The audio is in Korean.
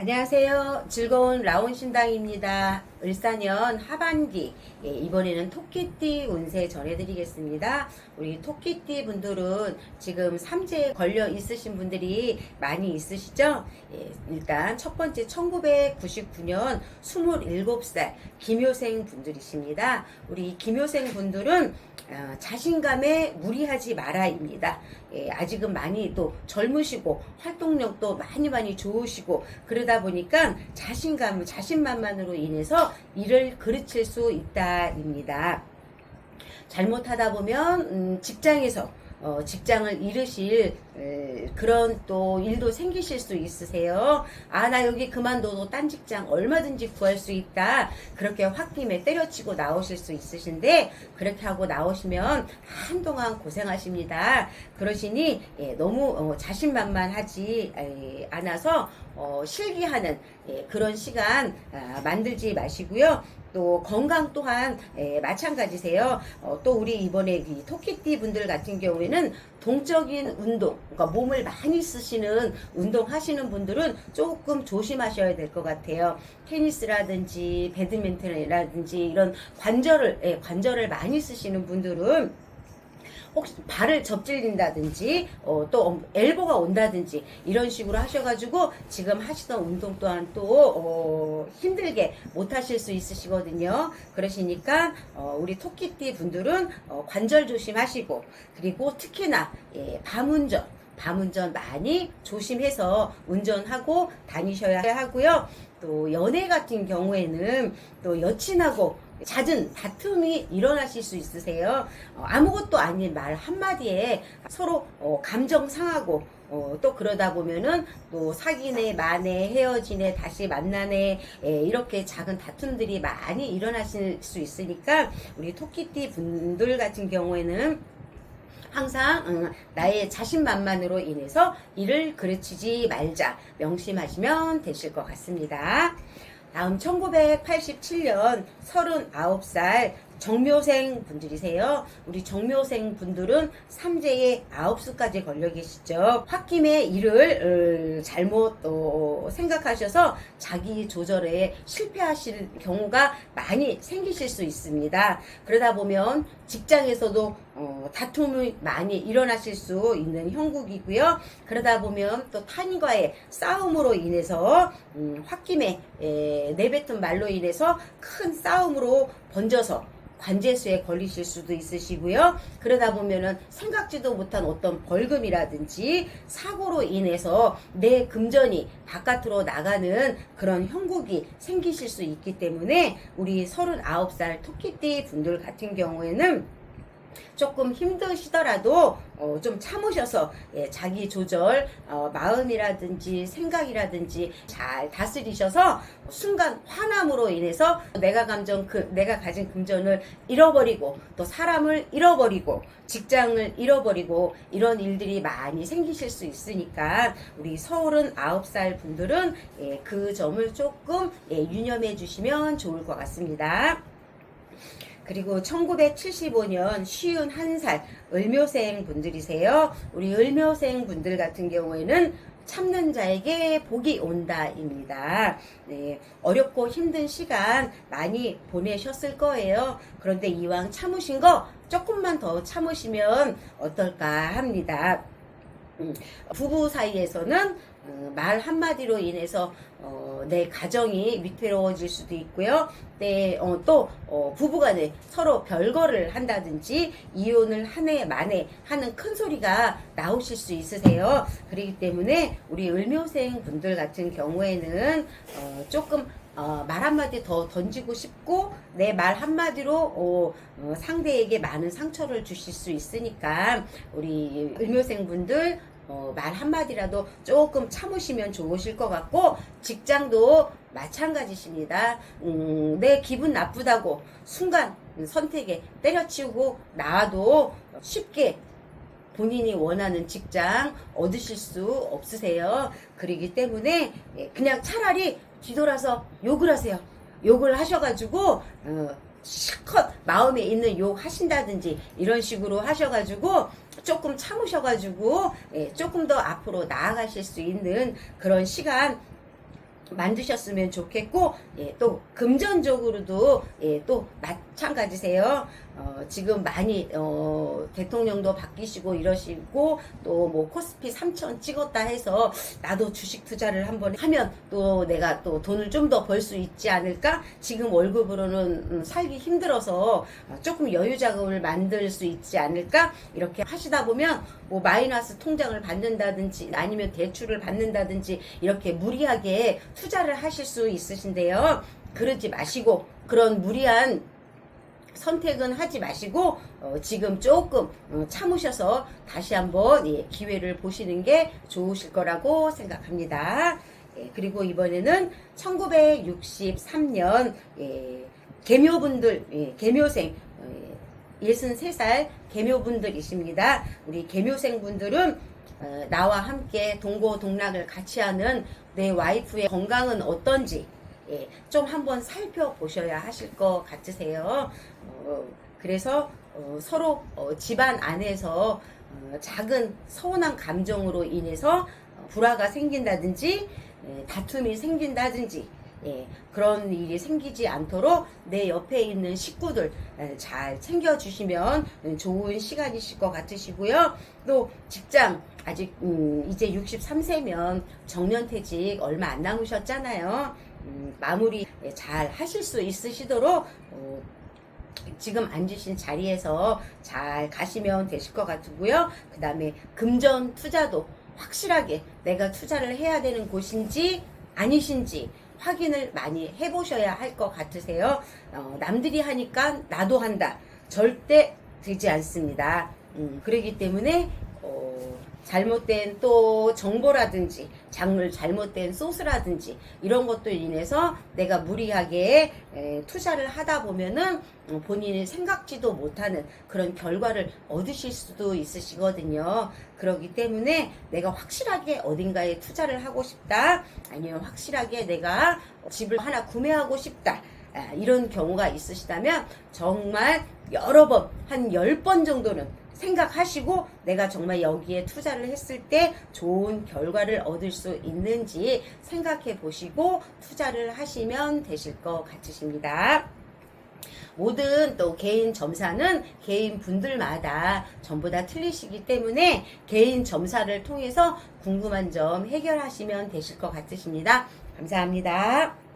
안녕하세요. 즐거운 라온 신당입니다. 을사년 하반기 예, 이번에는 토끼띠 운세 전해드리겠습니다. 우리 토끼띠 분들은 지금 삼재에 걸려 있으신 분들이 많이 있으시죠? 예, 일단 첫 번째 1999년 27살 김효생 분들이십니다. 우리 김효생 분들은 어, 자신감에 무리하지 마라입니다. 예, 아직은 많이 또 젊으시고 활동력도 많이 많이 좋으시고 그러다 보니까 자신감, 자신만만으로 인해서 일을 그르칠 수 있다입니다. 잘못하다 보면 음, 직장에서 어, 직장을 잃으실 에, 그런 또 일도 생기실 수 있으세요. 아, 나 여기 그만둬도 딴 직장 얼마든지 구할 수 있다. 그렇게 홧김에 때려치고 나오실 수 있으신데, 그렇게 하고 나오시면 한동안 고생하십니다. 그러시니, 예, 너무 어, 자신만만하지 에, 않아서, 어, 실기하는 예, 그런 시간 아, 만들지 마시고요. 또 건강 또한 예, 마찬가지세요. 어, 또 우리 이번에 이 토끼띠 분들 같은 경우에는 동적인 운동, 그러니까 몸을 많이 쓰시는 운동 하시는 분들은 조금 조심하셔야 될 것 같아요. 테니스라든지 배드민턴이라든지 이런 관절을 예, 관절을 많이 쓰시는 분들은 혹시 발을 접질린다든지 어, 또 엘보가 온다든지 이런 식으로 하셔가지고 지금 하시던 운동 또한 또 어, 힘들게 못 하실 수 있으시거든요. 그러시니까 어, 우리 토끼띠 분들은 어, 관절 조심하시고 그리고 특히나 예, 밤운전 밤운전 많이 조심해서 운전하고 다니셔야 하고요. 또 연애 같은 경우에는 또 여친하고 잦은 다툼이 일어나실 수 있으세요. 어, 아무것도 아닌 말 한마디에 서로 어, 감정 상하고 어, 또 그러다 보면은 또 사귀네, 마네, 헤어지네, 다시 만나네, 예, 이렇게 작은 다툼들이 많이 일어나실 수 있으니까 우리 토끼띠 분들 같은 경우에는 항상 음, 나의 자신만만으로 인해서 일을 그르치지 말자 명심하시면 되실 것 같습니다. 다음 1987년 39살 정묘생 분들이세요. 우리 정묘생 분들은 삼재에 아홉 수까지 걸려 계시죠. 홧김에 일을 어, 잘못 어, 생각하셔서 자기 조절에 실패하실 경우가 많이 생기실 수 있습니다. 그러다 보면 직장에서도 어, 다툼이 많이 일어나실 수 있는 형국이고요. 그러다 보면 또 타인과의 싸움으로 인해서 음, 홧김에 에, 내뱉은 말로 인해서 큰 싸움으로 번져서 관제수에 걸리실 수도 있으시고요. 그러다 보면은 생각지도 못한 어떤 벌금이라든지 사고로 인해서 내 금전이 바깥으로 나가는 그런 형국이 생기실 수 있기 때문에 우리 39살 토끼띠 분들 같은 경우에는 조금 힘드시더라도 어, 좀 참으셔서 예, 자기 조절 어, 마음이라든지 생각이라든지 잘 다스리셔서 순간 화남으로 인해서 내가 감정 그 내가 가진 금전을 잃어버리고 또 사람을 잃어버리고 직장을 잃어버리고 이런 일들이 많이 생기실 수 있으니까 우리 서울은 9살 분들은 예, 그 점을 조금 예, 유념해 주시면 좋을 것 같습니다. 그리고 1975년 쉬운 한살 을묘생 분들이세요. 우리 을묘생 분들 같은 경우에는 참는 자에게 복이 온다입니다. 네, 어렵고 힘든 시간 많이 보내셨을 거예요. 그런데 이왕 참으신 거 조금만 더 참으시면 어떨까 합니다. 음, 부부 사이에서는 어, 말 한마디로 인해서 어, 내 가정이 위태로워질 수도 있고요. 네, 어, 또 어, 부부간에 서로 별거를 한다든지 이혼을 한 해 만에 하는 큰 소리가 나오실 수 있으세요. 그렇기 때문에 우리 을묘생 분들 같은 경우에는 어, 조금 어, 말 한마디 더 던지고 싶고 내 말 한마디로 어, 어, 상대에게 많은 상처를 주실 수 있으니까 우리 을묘생 분들 어, 말 한마디라도 조금 참으시면 좋으실 것 같고 직장도 마찬가지십니다. 음, 내 기분 나쁘다고 순간 선택에 때려치우고 나와도 쉽게 본인이 원하는 직장 얻으실 수 없으세요. 그러기 때문에 예, 그냥 차라리 뒤돌아서 욕을 하세요. 욕을 하셔가지고 어, 실컷 마음에 있는 욕 하신다든지 이런 식으로 하셔가지고 조금 참으셔가지고 예, 조금 더 앞으로 나아가실 수 있는 그런 시간 만드셨으면 좋겠고 예, 또 금전적으로도 예, 또 마찬가지세요. 어, 지금 많이 어, 대통령도 바뀌시고 이러시고 또 뭐 코스피 3천 찍었다 해서 나도 주식 투자를 한번 하면 또 내가 또 돈을 좀 더 벌 수 있지 않을까? 지금 월급으로는 음, 살기 힘들어서 어, 조금 여유 자금을 만들 수 있지 않을까? 이렇게 하시다 보면 뭐 마이너스 통장을 받는다든지 아니면 대출을 받는다든지 이렇게 무리하게 투자를 하실 수 있으신데요. 그러지 마시고 그런 무리한 선택은 하지 마시고 어, 지금 조금 어, 참으셔서 다시 한번 예, 기회를 보시는 게 좋으실 거라고 생각합니다. 예, 그리고 이번에는 1963년 예, 개묘분들 예, 개묘생 어, 예, 63살 개묘분들이십니다. 우리 개묘생분들은 어, 나와 함께 동고동락을 같이 하는 내 와이프의 건강은 어떤지 예, 좀 한번 살펴보셔야 하실 것 같으세요. 어, 그래서 어, 서로 어, 집안 안에서 어, 작은 서운한 감정으로 인해서 어, 불화가 생긴다든지 예, 다툼이 생긴다든지 예, 그런 일이 생기지 않도록 내 옆에 있는 식구들 예, 잘 챙겨주시면 음, 좋은 시간이실 것 같으시고요. 또 직장 아직 음, 이제 63세면 정년퇴직 얼마 안 남으셨잖아요. 음, 마무리 예, 잘 하실 수 있으시도록 어, 지금 앉으신 자리에서 잘 가시면 되실 것 같고요. 그 다음에 금전 투자도 확실하게 내가 투자를 해야 되는 곳인지 아니신지 확인을 많이 해보셔야 할 것 같으세요. 어, 남들이 하니까 나도 한다. 절대 되지 않습니다. 음, 그러기 때문에 어, 잘못된 또 정보라든지 작물 잘못된 소스라든지 이런 것들 인해서 내가 무리하게 에, 투자를 하다 보면은 어, 본인이 생각지도 못하는 그런 결과를 얻으실 수도 있으시거든요. 그렇기 때문에 내가 확실하게 어딘가에 투자를 하고 싶다 아니면 확실하게 내가 집을 하나 구매하고 싶다 아, 이런 경우가 있으시다면 정말 여러 번, 한열번 정도는 생각하시고 내가 정말 여기에 투자를 했을 때 좋은 결과를 얻을 수 있는지 생각해 보시고 투자를 하시면 되실 것 같으십니다. 모든 또 개인 점사는 개인 분들마다 전부 다 틀리시기 때문에 개인 점사를 통해서 궁금한 점 해결하시면 되실 것 같으십니다. 감사합니다.